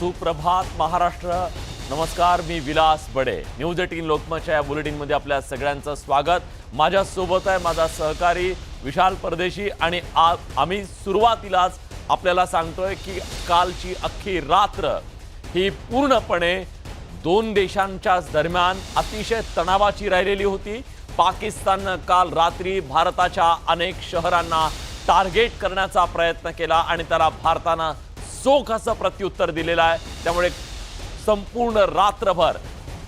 सुप्रभात महाराष्ट्र. नमस्कार मी विलास बडे. न्यूज एटीन लोकमतच्या या बुलेटिनमध्ये आपल्या सगळ्यांचं स्वागत. माझ्यासोबत आहे माझा सहकारी विशाल परदेशी आणि आ आम्ही सुरुवातीलाच आपल्याला सांगतोय की कालची अख्खी रात्र ही पूर्णपणे दोन देशांच्या दरम्यान अतिशय तणावाची राहिलेली होती. पाकिस्ताननं काल रात्री भारताच्या अनेक शहरांना टार्गेट करण्याचा प्रयत्न केला आणि त्याला भारतानं चोख असं प्रत्युत्तर दिलेलं आहे. त्यामुळे संपूर्ण रात्रभर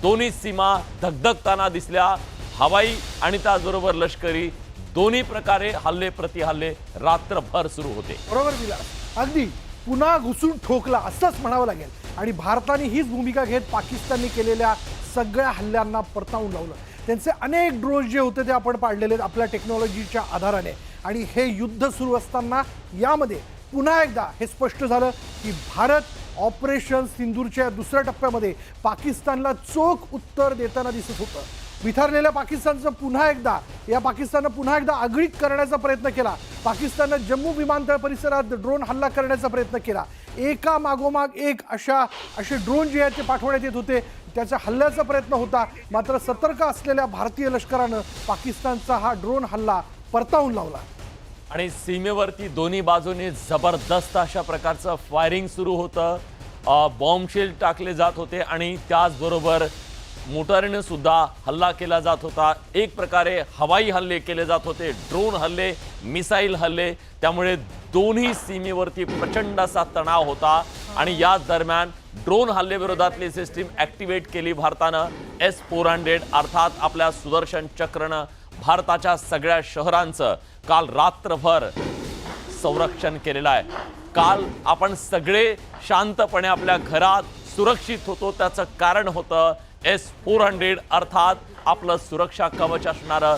दोन्ही सीमा धगधगताना दिसल्या. हवाई आणि त्याचबरोबर लष्करी दोन्ही प्रकारे हल्ले प्रतिहल्ले रात्रभर सुरू होते. बरोबर दिला अगदी पुन्हा घुसून ठोकला असंच म्हणावं लागेल. आणि भारताने हीच भूमिका घेत पाकिस्तानने केलेल्या सगळ्या हल्ल्यांना परतावून लावलं. त्यांचे अनेक ड्रोन जे होते ते आपण पाडलेले आहेत आपल्या टेक्नॉलॉजीच्या आधाराने. आणि हे युद्ध सुरू असताना यामध्ये पुन्हा एकदा हे स्पष्ट झालं की भारत ऑपरेशन सिंदूरच्या दुसऱ्या टप्प्यामध्ये पाकिस्तानला चोख उत्तर देताना दिसत होतं. विथारलेल्या पाकिस्तानचं पुन्हा एकदा या पाकिस्ताननं पुन्हा एकदा आगळीक करण्याचा प्रयत्न केला. पाकिस्ताननं जम्मू विमानतळ परिसरात ड्रोन हल्ला करण्याचा प्रयत्न केला. एका मागोमाग एक अशा असे ड्रोन जे आहेत ते पाठवण्यात येत होते. त्याच्या हल्ल्याचा प्रयत्न होता. मात्र सतर्क असलेल्या भारतीय लष्करानं पाकिस्तानचा हा ड्रोन हल्ला परतावून लावला. आणि सीमेवरती दोन्ही बाजूने जबरदस्त अशा प्रकारचं फायरिंग सुरू होतं. बॉम्बशेल टाकले जात होते आणि त्याचबरोबर मोटारीने सुद्धा हल्ला केला जात होता. एक प्रकारे हवाई हल्ले केले जात होते ड्रोन हल्ले मिसाईल हल्ले. त्यामुळे दोन्ही सीमेवरती प्रचंड असा तणाव होता आणि याच दरम्यान ड्रोन हल्लेविरोधातली सिस्टीम ॲक्टिवेट केली भारतानं. एस फोर हंड्रेड अर्थात आपल्या सुदर्शन चक्रनं भारताच्या सगळ्या शहरांचं. काल रात्रभर संरक्षण केलेलं आहे. काल आपण सगळे शांतपणे आपल्या घरात सुरक्षित होतो. त्याचं कारण होतं एस फोर हंड्रेड अर्थात आपलं सुरक्षा कवच असणारं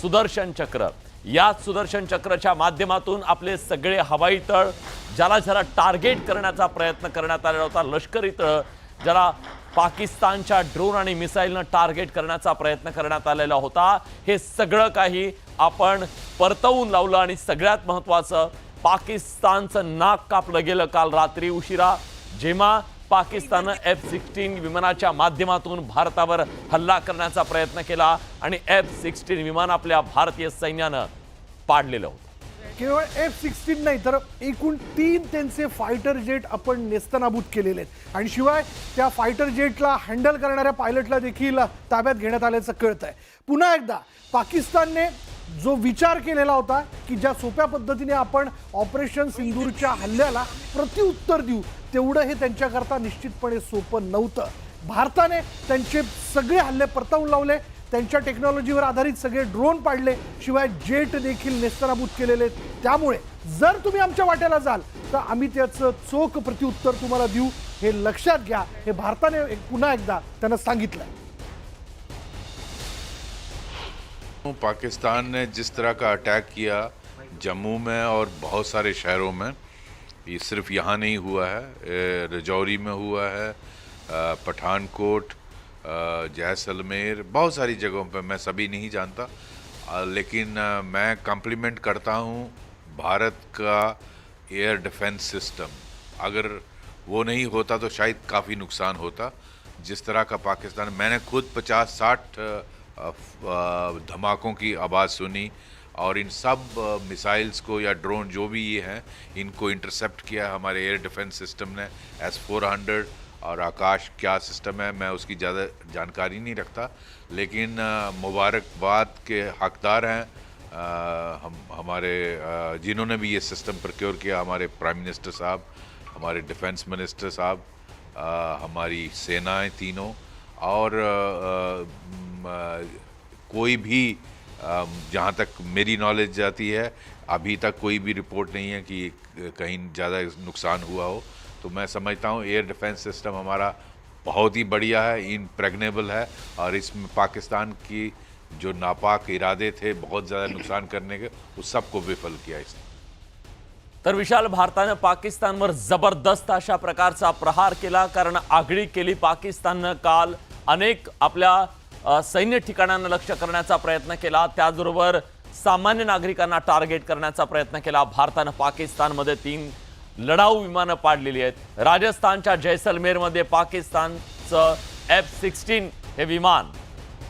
सुदर्शन चक्र. याच सुदर्शन चक्रच्या माध्यमातून आपले सगळे हवाई तळ ज्याला ज्याला टार्गेट करण्याचा प्रयत्न करण्यात आलेला होता लष्करी तळ ज्याला पाकिस्तानच्या ड्रोन आणि मिसाईलनं टार्गेट करण्याचा प्रयत्न करण्यात आलेला होता. हे सगळं काही आपण परतवून लावलं आणि सगळ्यात महत्त्वाचं पाकिस्तानचं नाक कापलं गेलं काल रात्री उशिरा जेव्हा पाकिस्ताननं एफ सिक्स्टीन विमानाच्या माध्यमातून भारतावर हल्ला करण्याचा प्रयत्न केला आणि एफ सिक्स्टीन विमान आपल्या भारतीय सैन्यानं पाडलेलं होतं. केवळ एफ सिक्स्टीन नाही तर एकूण तीन त्यांचे फायटर जेट आपण नेस्तनाबूत केलेले आहेत. आणि शिवाय त्या फायटर जेटला हँडल करणाऱ्या पायलटला देखील ताब्यात घेण्यात आल्याचं कळत आहे पुन्हा एकदा पाकिस्तानने जो विचार केलेला होता की ज्या सोप्या पद्धतीने आपण ऑपरेशन सिंदूरच्या हल्ल्याला प्रत्युत्तर देऊ तेवढं हे त्यांच्याकरता निश्चितपणे सोपं नव्हतं. भारताने त्यांचे सगळे हल्ले परतावून लावले त्यांच्या टेक्नॉलॉजीवर आधारित सगळे ड्रोन पाडले शिवाय जेट देखील नेस्तनाबूत केलेले त्यामुळे जर तुम्ही आमच्या वाट्याला जाल तर आम्ही त्याचं चोख प्रत्युत्तर तुम्हाला देऊ. हे लक्षात घ्या. हे भारताने एक- पुन्हा एकदा त्यांना सांगितलं पाकिस्तान ने जिस तरह का अटैक किया जम्मू में और बहुत सारे शहरों में ये सिर्फ यहाँ नहीं हुआ है रजौरी में हुआ है पठानकोट जैसलमेर, बहुत सारी जगहों पर मैं सभी नहीं जानता लेकिन मैं कम्प्लीमेंट करता हूँ भारत का एयर डिफेंस सिस्टम अगर वो नहीं होता तो शायद काफ़ी नुकसान होता। जिस तरह का पाकिस्तान, मैंने खुद पचास साठ धमाकों की आवाज़ सुनी और इन सब मिसाइल्स को या ड्रोन जो भी ये हैं, इनको इंटरसेप्ट किया हमारे एयर डिफेंस सिस्टम ने एस फोर हंड्रेड और आकाश क्या सिस्टम है मैं उसकी ज़्यादा जानकारी नहीं रखता लेकिन मुबारकबाद के हकदार हैं। अ, हम हमारे जिन्होंने भी ये सिस्टम प्रोक्योर किया हमारे प्राइम मिनिस्टर साहब हमारे डिफेंस मिनिस्टर साहब हमारी सेनाएँ तीनों और म, अ, कोई भी जहाँ तक मेरी नॉलेज जाती है अभी तक कोई भी रिपोर्ट नहीं है कि कहीं ज़्यादा नुकसान हुआ हो। तो मैं समझता हूँ एयर डिफेंस सिस्टम हमारा बहुत ही बढ़िया है इनप्रेगनेबल है और इसमें पाकिस्तान की जो नापाक इरादे थे बहुत ज़्यादा नुकसान करने के, उस सबको विफल किया इसने। तर विशाल, भारतानं पाकिस्तानवर ज़बरदस्त अशा प्रकारचा प्रहार केला, कारण आगळी केली पाकिस्ताननं काल अनेक आपल्या सैन्य ठिकाणांना लक्ष करण्याचा प्रयत्न केला, त्याचबरोबर सामान्य नागरिकांना टार्गेट करण्याचा प्रयत्न केला. भारतानं पाकिस्तानमध्ये तीन लढाऊ विमानं पाडलेली आहेत. राजस्थानच्या जैसलमेरमध्ये पाकिस्तानचं एफ सिक्स्टीन हे विमान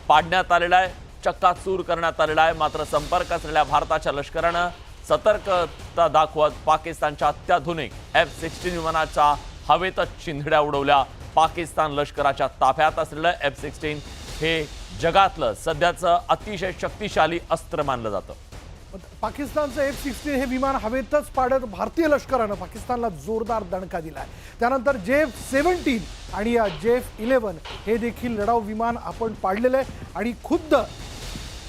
पाडण्यात आलेलं आहे. चक्काचूर करण्यात आलेला आहे. मात्र संपर्क असलेल्या भारताच्या लष्करानं सतर्कता दाखवत पाकिस्तानच्या अत्याधुनिक एफ सिक्स्टीन विमानाच्या हवेतच चिंधड्या उडवल्या. पाकिस्तान लष्कराच्या ताफ्यात असलेलं एफ सिक्स्टीन हे जगातलं सध्याचं अतिशय शक्तिशाली अस्त्र मानलं जातं. पाकिस्तानचं एफ सिक्स्टीन हे विमान हवेतच पाडत भारतीय लष्करानं पाकिस्तानला जोरदार दणका दिला आहे त्यानंतर जे एफ सेव्हन्टीन आणि जे एफ इलेवन हे देखील लढाऊ विमान आपण पाडलेलं आहे. आणि खुद्द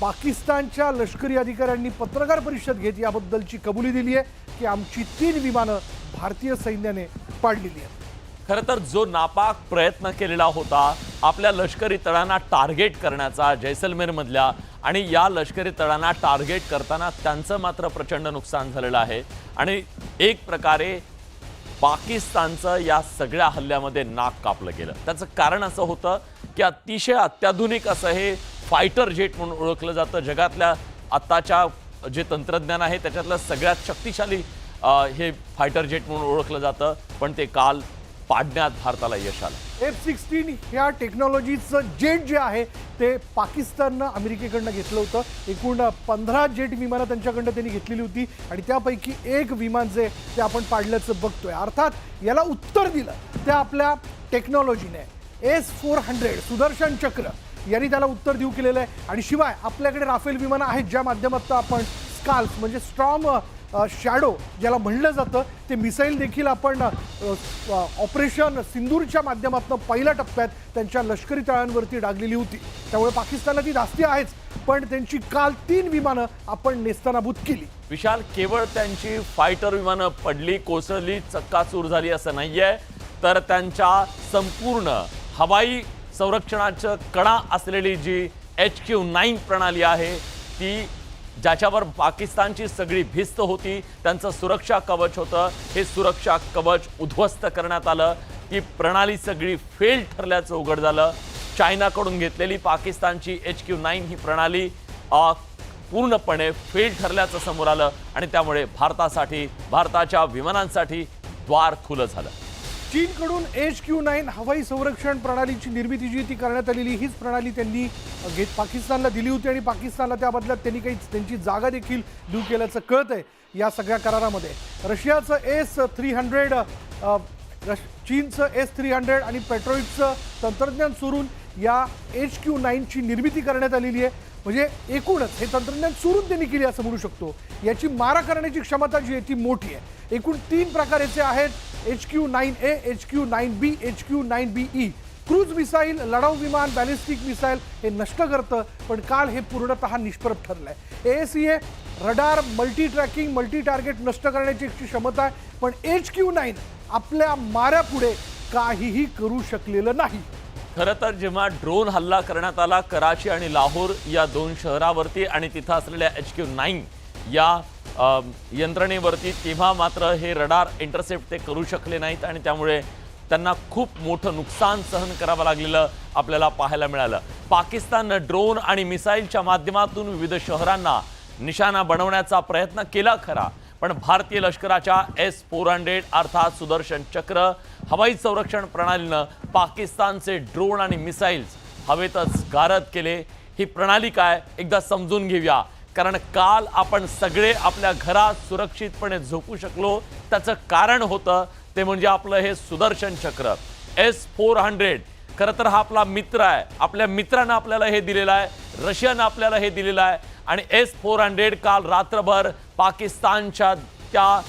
पाकिस्तानच्या लष्करी अधिकाऱ्यांनी पत्रकार परिषद घेत याबद्दलची कबुली दिली आहे की आमची तीन विमानं भारतीय सैन्याने पाडलेली आहेत. खरं तर जो नापाक प्रयत्न केलेला होता आपल्या लष्करी तळांना टार्गेट करण्याचा जैसलमेरमधल्या आणि या लष्करी तळांना टार्गेट करताना त्यांचं मात्र प्रचंड नुकसान झालेलं आहे. आणि एक प्रकारे पाकिस्तानचं या सगळ्या हल्ल्यामध्ये नाक कापलं गेलं. त्याचं कारण असं होतं की अतिशय अत्याधुनिक असं हे फायटर जेट म्हणून ओळखलं जातं. जगातल्या आत्ताच्या जे तंत्रज्ञान आहे त्याच्यातलं सगळ्यात शक्तिशाली हे फायटर जेट म्हणून ओळखलं जातं. पण ते काल पाडण्यात भारताला यश आलं. एफ सिक्स्टीन ह्या टेक्नॉलॉजीचं जेट जे आहे ते पाकिस्ताननं अमेरिकेकडनं घेतलं होतं. एकूण पंधरा जेट विमानं त्यांच्याकडनं त्यांनी घेतलेली होती आणि त्यापैकी एक विमान जे ते आपण पाडल्याचं बघतोय. अर्थात याला उत्तर दिलं त्या आपल्या टेक्नॉलॉजीने. S four hundred Sudarshan Chakra यांनी त्याला उत्तर देऊ केलेलं आहे. आणि शिवाय आपल्याकडे राफेल विमानं आहेत ज्या माध्यमातून आपण स्काल्फ म्हणजे स्ट्रॉंग शॅडो ज्याला म्हणलं जातं ते मिसाईल देखील आपण ऑपरेशन सिंदूरच्या माध्यमातून पहिल्या टप्प्यात त्यांच्या लष्करी तळांवरती डागलेली होती. त्यामुळे पाकिस्तानला ती धास्ती आहेच पण त्यांची काल तीन विमानं आपण नेस्तानाभूत केली. विशाल केवळ त्यांची फायटर विमानं पडली कोसळली चक्काचूर झाली असं नाहीये तर त्यांच्या संपूर्ण हवाई संरक्षणाचं कडा असलेली जी एच क्यू नाईन प्रणाली आहे ती ज्याच्यावर पाकिस्तानची सगळी भिस्त होती त्यांचं सुरक्षा कवच होतं. हे सुरक्षा कवच उद्ध्वस्त करण्यात आलं ती प्रणाली सगळी फेल ठरल्याचं उघड झालं. चायनाकडून घेतलेली पाकिस्तानची एच क्यू नाईन ही प्रणाली पूर्णपणे फेल ठरल्याचं समोर आलं आणि त्यामुळे भारतासाठी भारताच्या विमानांसाठी द्वार खुलं झालं. चीनकडून एच क्यू नाईन हवाई संरक्षण प्रणालीची निर्मिती जी ती करण्यात आलेली हीच प्रणाली त्यांनी घेत पाकिस्तानला दिली होती आणि पाकिस्तानला त्या बदल्यात त्यांनी काही त्यांची जागा देखील देऊ केल्याचं कळत आहे या सगळ्या करारामध्ये. रशियाचं एस थ्री हंड्रेड चीनचं एस थ्री हंड्रेड आणि पेट्रोईटचं तंत्रज्ञान सोडून या एच क्यू नाईनची निर्मिती करण्यात आलेली आहे. म्हणजे एकूणच हे तंत्रज्ञान चोरून त्यांनी केली असं म्हणू शकतो. याची मारा करण्याची क्षमता जी आहे ती मोठी आहे. एकूण तीन प्रकार याचे आहेत. H Q nine A H Q nine B H Q nine B E cruise missile लढाऊ विमान बॅलिस्टिक मिसाईल हे नष्ट करतं पण काल हे पूर्णतः निष्प्रभ ठरलंय. A C A radar multi tracking multi target नष्ट करण्याची क्षमता आहे. पण एच क्यू नाईन आपल्या माऱ्यापुढे काहीही करू शकलेलं नाही. खरं तर जेव्हा ड्रोन हल्ला करण्यात आला कराची आणि लाहोर या दोन शहरावरती आणि तिथं असलेल्या एच क्यू नाईन या यंत्रणेवरती तेव्हा मात्र हे रडार इंटरसेप्ट ते करू शकले नाहीत आणि त्यामुळे त्यांना खूप मोठं नुकसान सहन करावं लागलेलं आपल्याला पाहायला मिळालं. पाकिस्ताननं ड्रोन आणि मिसाईलच्या माध्यमातून विविध शहरांना निशाणा बनवण्याचा प्रयत्न केला खरा पण भारतीय लष्कराच्या एस फोर हंड्रेड अर्थात सुदर्शन चक्र हवाई संरक्षण प्रणालीनं पाकिस्तानचे ड्रोन आणि मिसाईल्स हवेतच गारद केले. ही प्रणाली काय? एकदा समजून घेऊया. कारण काल आपण सगळे आपल्या घरात सुरक्षितपणे झोपू शकलो. त्याचं कारण होतं ते म्हणजे आपलं हे Sudarshan Chakra. S four hundred. खरं तर हा आपला मित्र आहे. आपल्या मित्रानं आपल्याला हे दिलेलं आहे. रशियानं आपल्याला हे दिलेलं आहे. आणि एस फोर हंड्रेड काल रात्रभर पाकिस्तानच्या त्या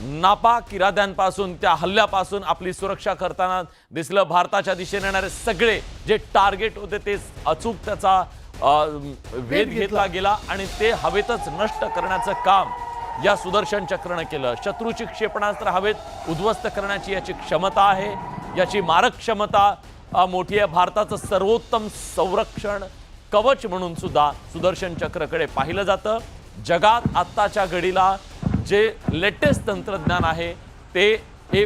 नापाक इराद्यांपासून त्या हल्ल्यापासून आपली सुरक्षा करताना दिसलं. भारताच्या दिशेने येणारे सगळे जे टार्गेट होते ते अचूक त्याचा वेध घेतला. गेला आणि ते हवेतच नष्ट करण्याचं काम या सुदर्शन चक्रनं केलं. शत्रूची क्षेपणास्त्र हवेत उद्ध्वस्त करण्याची याची क्षमता आहे. याची मारक क्षमता मोठी आहे. भारताचं सर्वोत्तम संरक्षण कवच म्हणून सुद्धा सुदर्शन चक्रकडे पाहिलं जातं. जगात आत्ताच्या घडीला जे लेटेस्ट तंत्रज्ञान आहे ते हे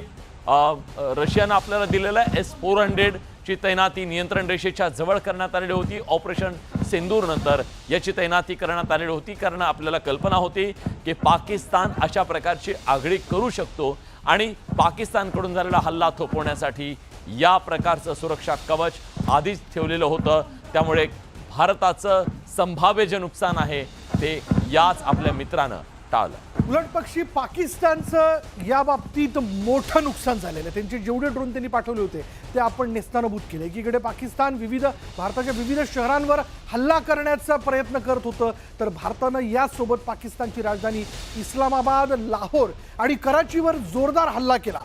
रशियानं आपल्याला दिलेलं आहे. एस फोर हंड्रेडची तैनाती नियंत्रण रेषेच्या जवळ करण्यात आलेली होती. ऑपरेशन सिंदूरनंतर याची तैनाती करण्यात आलेली होती. कारण आपल्याला कल्पना होती की पाकिस्तान अशा प्रकारची आघाडी करू शकतो आणि पाकिस्तानकडून झालेला हल्ला थोपवण्यासाठी या प्रकारचं सुरक्षा कवच आधीच ठेवलेलं होतं. त्यामुळे भारताचं संभाव्य जे नुकसान आहे ते याच आपल्या मित्रानं टाळलं उलट पक्षी पाकिस्तानचं या बाबतीत मोठं नुकसान झालेलं आहे. त्यांचे जेवढे ड्रोन त्यांनी पाठवले होते ते आपण नेस्तानभूत केले. एकीकडे पाकिस्तान विविध भारताच्या विविध शहरांवर हल्ला करण्याचा प्रयत्न करत होतं. तर भारतानं यासोबत पाकिस्तानची राजधानी इस्लामाबाद लाहोर आणि कराचीवर जोरदार हल्ला केला.